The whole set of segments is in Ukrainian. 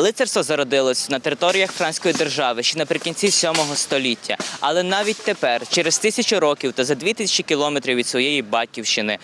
Лицарство зародилось на територіях Франської держави ще наприкінці 7 століття. Але навіть тепер, через тисячу років та за дві тисячі кілометрів від своєї батьківщини,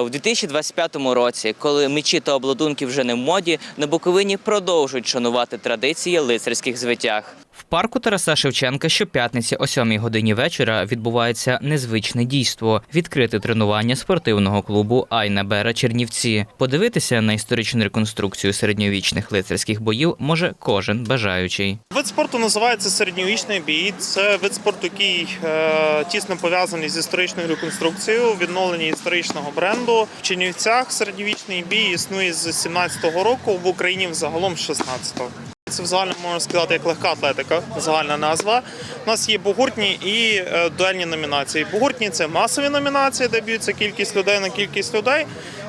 у 2025 році, коли мечі та обладунки вже не в моді, на Буковині продовжують шанувати традиції лицарських звитяг. В парку Тараса Шевченка щоп'ятниці о 7 годині вечора відбувається незвичне дійство відкрите тренування спортивного клубу Айна Бера Чернівці. Подивитися на історичну реконструкцію середньовічних лицарських боїв може кожен бажаючий. Вид спорту називається середньовічний бій. Це вид спорту, який е, тісно пов'язаний з історичною реконструкцією, відновлення історичного бренду. В Чернівцях середньовічний бій існує з 17-го року в Україні взагалом з 16-го. Це взагалі можна сказати як легка атлетика, загальна назва. У нас є бугуртні і е, дуельні номінації. Бугуртні це масові номінації, де б'ються кількість людей на кількість людей.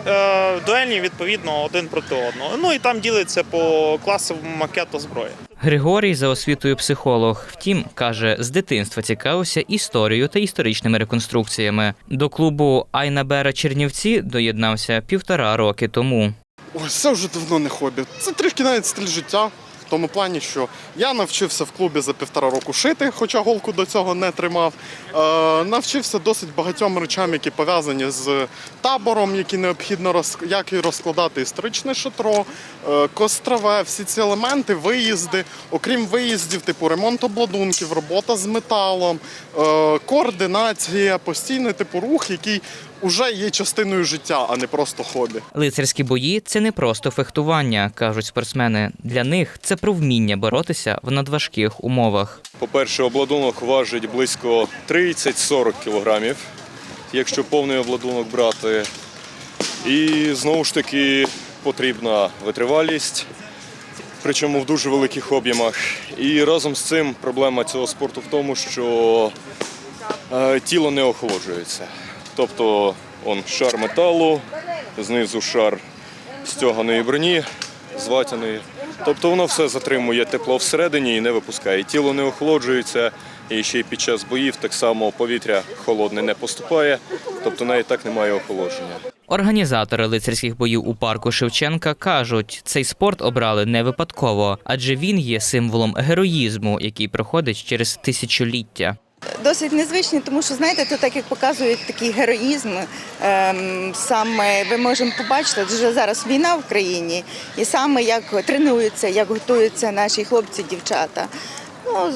Е, дуельні відповідно один проти одного. Ну і там ділиться по класовому макету зброї. Григорій за освітою психолог. Втім, каже, з дитинства цікавився історією та історичними реконструкціями. До клубу Айна Бера Чернівці доєднався півтора роки тому. Ой, це вже давно не хобі. Це трішки навіть стиль життя. Тому плані, що я навчився в клубі за півтора року шити, хоча голку до цього не тримав. Е, навчився досить багатьом речам, які пов'язані з табором, які необхідно роз... як розкладати історичне шатро, е, кострове, всі ці елементи, виїзди. Окрім виїздів, типу ремонт обладунків, робота з металом, е, координація, постійний типу рух, який вже є частиною життя, а не просто хобі. Лицарські бої це не просто фехтування, кажуть спортсмени. Для них це про вміння боротися в надважких умовах. По-перше, обладунок важить близько 30-40 кілограмів, якщо повний обладунок брати. І знову ж таки потрібна витривалість, причому в дуже великих об'ємах. І разом з цим проблема цього спорту в тому, що е, тіло не охолоджується. Тобто он шар металу, знизу шар стяганої броні, зватяної. Тобто воно все затримує тепло всередині і не випускає. Тіло не охолоджується, і ще й під час боїв так само повітря холодне не поступає, тобто навіть так немає охолодження. Організатори лицарських боїв у парку Шевченка кажуть, цей спорт обрали не випадково, адже він є символом героїзму, який проходить через тисячоліття. Досить незвичні, тому що знаєте, тут так як показують такий героїзм. Ем, саме ви можемо побачити, вже зараз війна в країні, і саме як тренуються, як готуються наші хлопці, дівчата. Ну,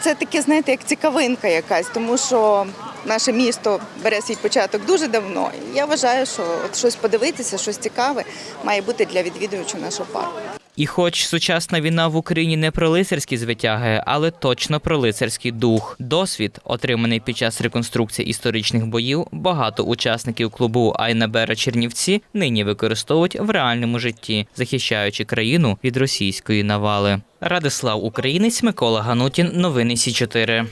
це таке, знаєте, як цікавинка якась, тому що наше місто бере свій початок дуже давно. Я вважаю, що от щось подивитися, щось цікаве має бути для відвідувачів нашого парку. І хоч сучасна війна в Україні не про лицарські звитяги, але точно про лицарський дух. Досвід, отриманий під час реконструкції історичних боїв, багато учасників клубу Айна Бера Чернівці нині використовують в реальному житті, захищаючи країну від російської навали. Радислав Українець, Микола Ганутін. Новини Сі 4